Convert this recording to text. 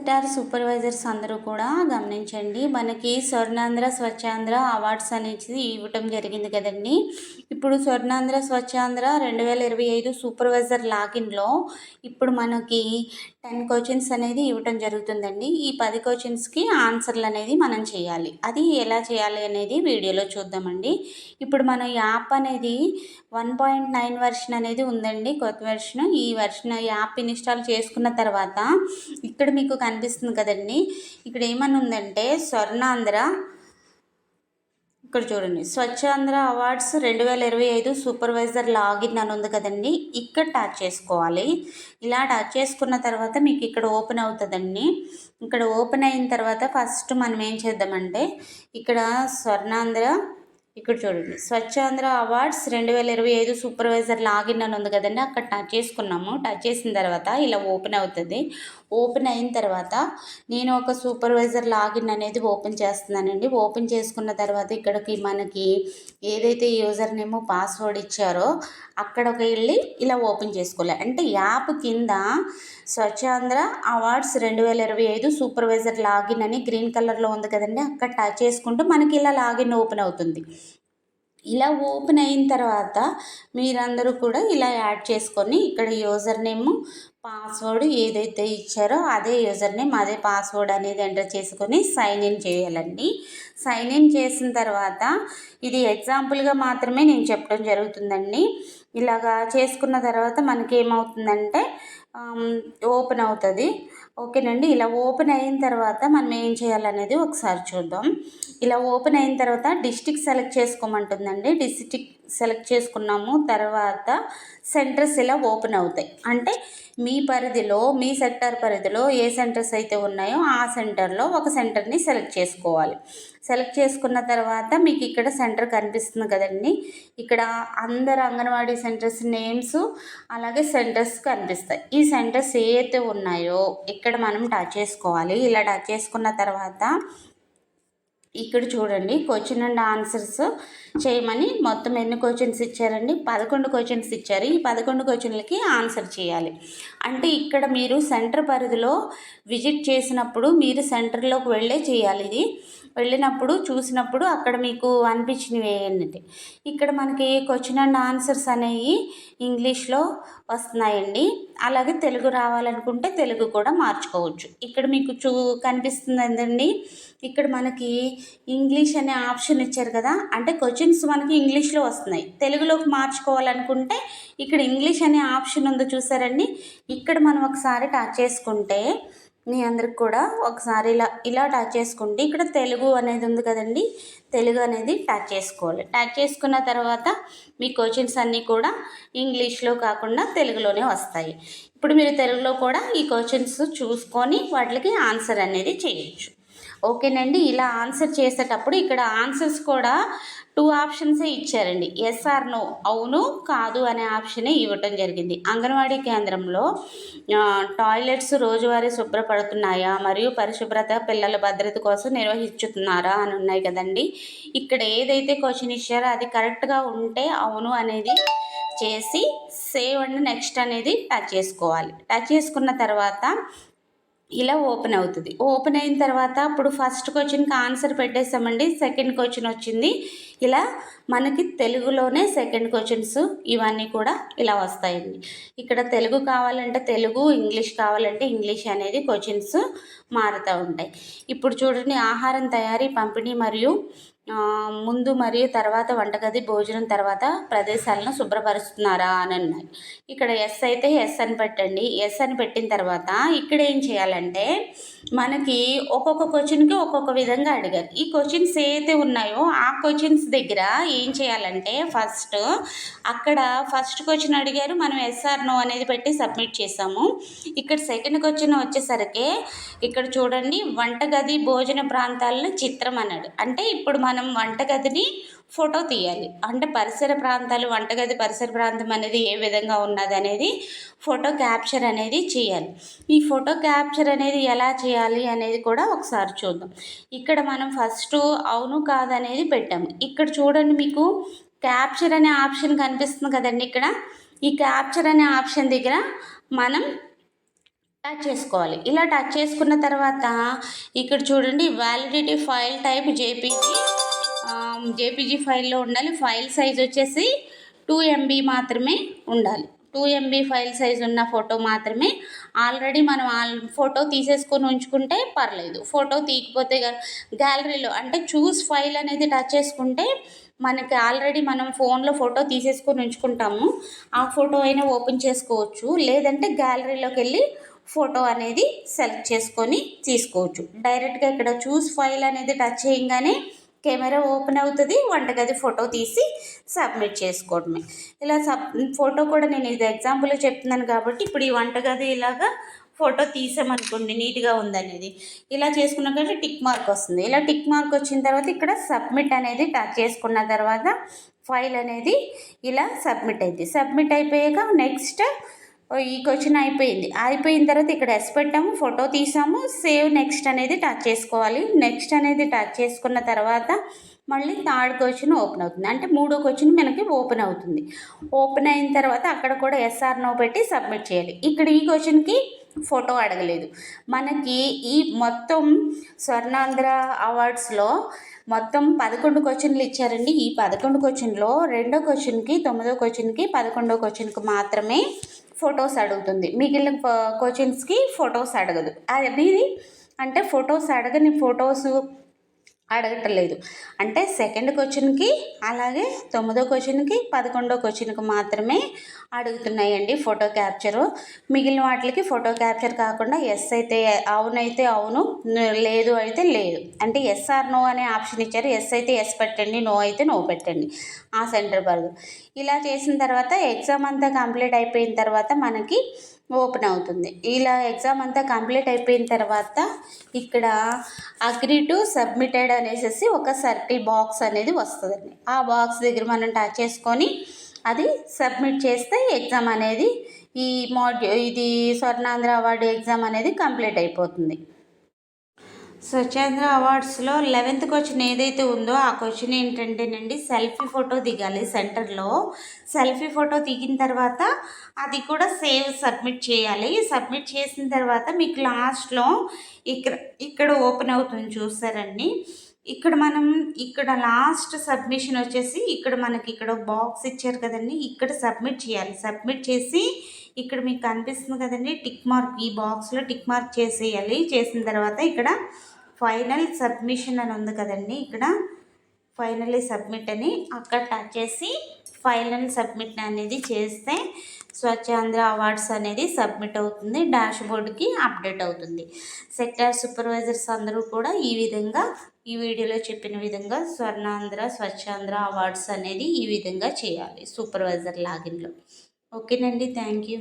Sector supervisors అందరూ కూడా గమనించండి. మనకి స్వర్ణాంధ్ర స్వచ్ఛాంధ్ర అవార్డ్స్ అనేది ఇవ్వటం జరిగింది కదండి. ఇప్పుడు స్వర్ణాంధ్ర స్వచ్ఛాంధ్ర రెండు వేల ఇరవై ఐదు సూపర్వైజర్ లాగిన్లో ఇప్పుడు మనకి టెన్ క్వశ్చన్స్ అనేది ఇవ్వటం జరుగుతుందండి. ఈ పది క్వశ్చన్స్కి ఆన్సర్లు అనేది మనం చేయాలి. అది ఎలా చేయాలి అనేది వీడియోలో చూద్దామండి. ఇప్పుడు మన యాప్ అనేది వన్ పాయింట్ నైన్ వెర్షన్ అనేది ఉందండి. కొత్త వెర్షన్. ఈ వెర్షన్ యాప్ ఇన్స్టాల్ చేసుకున్న తర్వాత ఇక్కడ మీకు కనిపిస్తుంది కదండి. ఇక్కడ ఏమని ఉందంటే స్వర్ణాంధ్ర. ఇక్కడ చూడండి. స్వచ్ఛాంధ్ర అవార్డ్స్ రెండు వేల ఇరవై ఐదు సూపర్వైజర్ లాగిన్ అని ఉంది కదండి. ఇక్కడ టచ్ చేసుకోవాలి. ఇలా టచ్ చేసుకున్న తర్వాత మీకు ఇక్కడ ఓపెన్ అవుతుందండి. ఇక్కడ ఓపెన్ అయిన తర్వాత ఫస్ట్ మనం ఏం చేద్దామంటే ఇక్కడ స్వర్ణాంధ్ర ఇక్కడ చూడండి. స్వచ్ఛాంధ్ర అవార్డ్స్ రెండు వేల ఇరవై ఐదు సూపర్వైజర్ లాగిన్ అని ఉంది కదండి. అక్కడ టచ్ చేసుకున్నాము. టచ్ చేసిన తర్వాత ఇలా ఓపెన్ అవుతుంది. ఓపెన్ అయిన తర్వాత నేను ఒక సూపర్వైజర్ లాగిన్ అనేది ఓపెన్ చేస్తున్నానండి. ఓపెన్ చేసుకున్న తర్వాత ఇక్కడికి మనకి ఏదైతే యూజర్ నేమ్ పాస్వర్డ్ ఇచ్చారో అక్కడకి వెళ్ళి ఇలా ఓపెన్ చేసుకోవాలి అంటే యాప్ కింద స్వచ్ఛాంధ్ర అవార్డ్స్ రెండు వేల ఇరవై ఐదు సూపర్వైజర్ లాగిన్ అని గ్రీన్ కలర్లో ఉంది కదండి అక్కడ టచ్ చేసుకుంటూ మనకి ఇలా లాగిన్ ఓపెన్ అవుతుంది. ఇలా ఓపెన్ అయిన తర్వాత మీరందరూ కూడా ఇలా యాడ్ చేసుకొని ఇక్కడ యూజర్ నేమ్ పాస్వర్డ్ ఏదైతే ఇచ్చారో అదే యూజర్ నేమ్ అదే పాస్వర్డ్ అనేది ఎంటర్ చేసుకొని సైన్ ఇన్ చేయాలండి. సైన్ ఇన్ చేసిన తర్వాత ఇది ఎగ్జాంపుల్గా మాత్రమే నేను చెప్పడం జరుగుతుందండి. ఇలాగా చేసుకున్న తర్వాత మనకి ఏమవుతుందంటే ఓపెన్ అవుతుంది. ఓకేనండి? ఇలా ఓపెన్ అయిన తర్వాత మనం ఏం చేయాలనేది ఒకసారి చూద్దాం. ఇలా ఓపెన్ అయిన తర్వాత డిస్టిక్ సెలెక్ట్ చేసుకోమంటుందండి. డిస్టిక్ సెలెక్ట్ చేసుకున్నాము. తర్వాత సెంటర్స్ ఇలా ఓపెన్ అవుతాయి. అంటే మీ పరిధిలో మీ సెక్టర్ పరిధిలో ఏ సెంటర్స్ అయితే ఉన్నాయో ఆ సెంటర్లో ఒక సెంటర్ని సెలెక్ట్ చేసుకోవాలి. సెలెక్ట్ చేసుకున్న తర్వాత మీకు ఇక్కడ సెంటర్ కనిపిస్తుంది కదండి. ఇక్కడ అందరు అంగన్వాడీ సెంటర్స్ నేమ్స్ అలాగే సెంటర్స్ కనిపిస్తాయి. ఈ సెంటర్స్ ఏ అయితే ఉన్నాయో ఇక్కడ మనం టచ్ చేసుకోవాలి. ఇలా టచ్ చేసుకున్న తర్వాత ఇక్కడ చూడండి క్వశ్చన్ అండ్ ఆన్సర్స్ చేయమని మొత్తం ఎన్ని క్వశ్చన్స్ ఇచ్చారండి? పదకొండు క్వశ్చన్స్ ఇచ్చారు. ఈ పదకొండు క్వశ్చన్లకి ఆన్సర్ చేయాలి. అంటే ఇక్కడ మీరు సెంటర్ పరిధిలో విజిట్ చేసినప్పుడు మీరు సెంటర్లోకి వెళ్ళే చేయాలి ఇది. వెళ్ళినప్పుడు చూసినప్పుడు అక్కడ మీకు అనిపించినవి ఏంటంటే ఇక్కడ మనకి క్వశ్చన్ అండ్ ఆన్సర్స్ అనేవి ఇంగ్లీష్లో వస్తున్నాయండి. అలాగే తెలుగు రావాలనుకుంటే తెలుగు కూడా మార్చుకోవచ్చు. ఇక్కడ మీకు చూ కనిపిస్తుంది ఏంటండి ఇక్కడ మనకి ఇంగ్లీష్ అనే ఆప్షన్ ఇచ్చారు కదా అంటే క్వశ్చన్స్ మనకి ఇంగ్లీష్లో వస్తున్నాయి. తెలుగులోకి మార్చుకోవాలనుకుంటే ఇక్కడ ఇంగ్లీష్ అనే ఆప్షన్ ఉందో చూసారండి. ఇక్కడ మనం ఒకసారి టచ్ చేసుకుంటే మీ అందరికి కూడా ఒకసారి ఇలా ఇలా టచ్ చేసుకుంటే ఇక్కడ తెలుగు అనేది ఉంది కదండి. తెలుగు అనేది టచ్ చేసుకోవాలి. టచ్ చేసుకున్న తర్వాత మీ క్వశ్చన్స్ అన్నీ కూడా ఇంగ్లీష్లో కాకుండా తెలుగులోనే వస్తాయి. ఇప్పుడు మీరు తెలుగులో కూడా ఈ క్వశ్చన్స్ చూసుకొని వాటికి ఆన్సర్ అనేది చేయొచ్చు. ఓకేనండి ఇలా ఆన్సర్ చేసేటప్పుడు ఇక్కడ ఆన్సర్స్ కూడా టూ ఆప్షన్సే ఇచ్చారండి. ఎస్ఆర్ నో అవును కాదు అనే ఆప్షనే ఇవ్వటం జరిగింది. అంగన్వాడీ కేంద్రంలో టాయిలెట్స్ రోజువారీ శుభ్రపడుతున్నాయా? మరియు పరిశుభ్రత పిల్లల భద్రత కోసం నిర్వహించుతున్నారా? అని ఉన్నాయి కదండి. ఇక్కడ ఏదైతే క్వశ్చన్ ఇచ్చారో అది కరెక్ట్గా ఉంటే అవును అనేది చేసి సేవ్ అండ్ నెక్స్ట్ అనేది టచ్ చేసుకోవాలి. టచ్ చేసుకున్న తర్వాత ఇలా ఓపెన్ అవుతుంది. ఓపెన్ అయిన తర్వాత ఇప్పుడు ఫస్ట్ క్వశ్చన్కి ఆన్సర్ పెట్టేసామండి. సెకండ్ క్వశ్చన్ వచ్చింది. ఇలా మనకి తెలుగులోనే సెకండ్ క్వశ్చన్స్ ఇవన్నీ కూడా ఇలా వస్తాయండి. ఇక్కడ తెలుగు కావాలంటే తెలుగు ఇంగ్లీష్ కావాలంటే ఇంగ్లీష్ అనేది క్వశ్చన్స్ మారుతూ ఉంటాయి. ఇప్పుడు చూడండి ఆహారం తయారీ పంపిణీ మరియు ముందు మరియు తర్వాత వంటగది భోజనం తర్వాత ప్రదేశాలను శుభ్రపరుస్తున్నారా అని అన్నారు. ఇక్కడ ఎస్ అయితే ఎస్ అని పెట్టండి. ఎస్ అని పెట్టిన తర్వాత ఇక్కడ ఏం చేయాలంటే మనకి ఒక్కొక్క క్వశ్చన్కి ఒక్కొక్క విధంగా అడిగారు. ఈ క్వశ్చన్స్ ఏదైతే ఉన్నాయో ఆ క్వశ్చన్స్ దగ్గర ఏం చేయాలంటే ఫస్ట్ అక్కడ ఫస్ట్ క్వశ్చన్ అడిగారు. మనం ఎస్ఆర్ నో అనేది పెట్టి సబ్మిట్ చేసాము ఇక్కడ సెకండ్ క్వశ్చన్ వచ్చేసరికి ఇక్కడ చూడండి వంటగది భోజన ప్రాంతాలను చిత్రం అన్నాడు. అంటే ఇప్పుడు మనం మనం వంటగదిని ఫోటో తీయాలి. అంటే పరిసర ప్రాంతాలు వంటగది పరిసర ప్రాంతం అనేది ఏ విధంగా ఉన్నది అనేది ఫోటో క్యాప్చర్ అనేది చేయాలి. ఈ ఫోటో క్యాప్చర్ అనేది ఎలా చేయాలి అనేది కూడా ఒకసారి చూద్దాం. ఇక్కడ మనం ఫస్ట్ అవును కాదనేది పెట్టాము. ఇక్కడ చూడండి మీకు క్యాప్చర్ అనే ఆప్షన్ కనిపిస్తుంది కదండి ఇక్కడ. ఈ క్యాప్చర్ అనే ఆప్షన్ దగ్గర మనం టచ్ చేసుకోవాలి. ఇలా టచ్ చేసుకున్న తర్వాత ఇక్కడ చూడండి validity file type JPG JPG ఫైల్లో ఉండాలి. ఫైల్ సైజ్ వచ్చేసి టూ ఎంబీ మాత్రమే ఉండాలి. టూ ఎంబీ ఫైల్ సైజ్ ఉన్న ఫోటో మాత్రమే. ఆల్రెడీ మనం ఆల్ ఫోటో తీసేసుకొని ఉంచుకుంటే పర్లేదు. ఫోటో తీయకపోతే గ్యాలరీలో అంటే చూస్ ఫైల్ అనేది టచ్ చేసుకుంటే మనకి ఆల్రెడీ మనం ఫోన్లో ఫోటో తీసేసుకొని ఉంచుకుంటాము. ఆ ఫోటో అయినా ఓపెన్ చేసుకోవచ్చు. లేదంటే గ్యాలరీలోకి వెళ్ళి ఫోటో అనేది సెలెక్ట్ చేసుకొని తీసుకోవచ్చు. డైరెక్ట్గా ఇక్కడ చూస్ ఫైల్ అనేది టచ్ చేయగానే కెమెరా ఓపెన్ అవుతుంది వంటగది ఫోటో తీసి సబ్మిట్ చేసుకోవడమే. ఇలా సబ్ ఫోటో కూడా నేను ఇది ఎగ్జాంపుల్ చెప్తున్నాను కాబట్టి ఇప్పుడు ఈ వంటగది ఇలాగా ఫోటో తీసామనుకోండి నీట్గా ఉందనేది. ఇలా చేసుకున్నాక టిక్ మార్క్ వస్తుంది. ఇలా టిక్ మార్క్ వచ్చిన తర్వాత ఇక్కడ సబ్మిట్ అనేది టచ్ చేసుకున్న తర్వాత ఫైల్ అనేది ఇలా సబ్మిట్ అయింది. సబ్మిట్ అయిపోయాక నెక్స్ట్ ఈ క్వశ్చన్ అయిపోయింది. అయిపోయిన తర్వాత ఇక్కడ ఎస్ పెట్టాము ఫోటో తీసాము సేవ్ నెక్స్ట్ అనేది టచ్ చేసుకోవాలి. నెక్స్ట్ అనేది టచ్ చేసుకున్న తర్వాత మళ్ళీ థర్డ్ క్వశ్చన్ ఓపెన్ అవుతుంది. అంటే మూడో క్వశ్చన్ మనకి ఓపెన్ అవుతుంది. ఓపెన్ అయిన తర్వాత అక్కడ కూడా ఎస్ఆర్ నో పెట్టి సబ్మిట్ చేయాలి. ఇక్కడ ఈ క్వశ్చన్కి ఫోటో అడగలేదు. మనకి ఈ మొత్తం స్వర్ణాంధ్ర అవార్డ్స్లో మొత్తం పదకొండు క్వశ్చన్లు ఇచ్చారండి. ఈ పదకొండు క్వశ్చన్లో రెండో క్వశ్చన్కి తొమ్మిదో క్వశ్చన్కి పదకొండో క్వశ్చన్కి మాత్రమే ఫొటోస్ అడుగుతుంది. మిగిలిన క్వశ్చన్స్కి ఫొటోస్ అడగదు. అది అంటే ఫొటోస్ అడగని ఫొటోస్ అడగట్లేదు. అంటే సెకండ్ క్వశ్చన్కి అలాగే తొమ్మిదో క్వశ్చన్కి పదకొండో క్వశ్చన్కి మాత్రమే అడుగుతున్నాయండి ఫోటో క్యాప్చరు మిగిలిన వాటికి ఫోటో క్యాప్చర్ కాకుండా ఎస్ అయితే అవునైతే అవును లేదు అయితే లేదు. అంటే ఎస్ఆర్ నో అనే ఆప్షన్ ఇచ్చారు. ఎస్ అయితే ఎస్ పెట్టండి నో అయితే నో పెట్టండి. ఆ సెంటర్ బర్గ్ ఇలా చేసిన తర్వాత ఎగ్జామ్ అంతా కంప్లీట్ అయిపోయిన తర్వాత మనకి ఓపెన్ అవుతుంది. ఇలా ఎగ్జామ్ అంతా కంప్లీట్ అయిపోయిన తర్వాత ఇక్కడ అగ్రి టు సబ్మిటెడ్ అనేసి ఒక సర్కిల్ బాక్స్ అనేది వస్తుందండి. ఆ బాక్స్ దగ్గర మనం టచ్ చేసుకొని అది సబ్మిట్ చేస్తే ఎగ్జామ్ అనేది ఈ మాడ్యూ ఇది స్వర్ణాంధ్ర అవార్డు ఎగ్జామ్ అనేది కంప్లీట్ అయిపోతుంది. స్వచ్ఛంద్ర అవార్డ్స్లో లెవెన్త్ క్వశ్చన్ ఏదైతే ఉందో ఆ క్వశ్చన్ ఏంటంటేనండి సెల్ఫీ ఫోటో దిగాలి సెంటర్లో. సెల్ఫీ ఫోటో దిగిన తర్వాత అది కూడా సేవ్ సబ్మిట్ చేయాలి. సబ్మిట్ చేసిన తర్వాత మీకు లాస్ట్లో ఇక్కడ ఇక్కడ ఓపెన్ అవుతుంది చూసారండి. ఇక్కడ మనం ఇక్కడ లాస్ట్ సబ్మిషన్ వచ్చేసి ఇక్కడ మనకి ఇక్కడ బాక్స్ ఇచ్చారు కదండి. ఇక్కడ సబ్మిట్ చేయాలి. సబ్మిట్ చేసి ఇక్కడ మీకు కనిపిస్తుంది కదండి. టిక్ మార్క్ ఈ బాక్స్లో టిక్ మార్క్ చేసేయాలి. చేసిన తర్వాత ఇక్కడ ఫైనల్ సబ్మిషన్ అని ఉంది కదండి. ఇక్కడ ఫైనలీ సబ్మిట్ అని అక్కడ టచ్ చేసి ఫైనల్ సబ్మిట్ అనేది చేస్తే స్వచ్ఛాంధ్ర అవార్డ్స్ అనేది సబ్మిట్ అవుతుంది డాష్ బోర్డుకి అప్డేట్ అవుతుంది. సెక్టార్ సూపర్వైజర్స్ అందరూ కూడా ఈ విధంగా ఈ వీడియోలో చెప్పిన విధంగా స్వర్ణాంధ్ర స్వచ్ఛాంధ్ర అవార్డ్స్ అనేది ఈ విధంగా చేయాలి సూపర్వైజర్ లాగిన్లో. ఓకేనండి థ్యాంక్ యూ.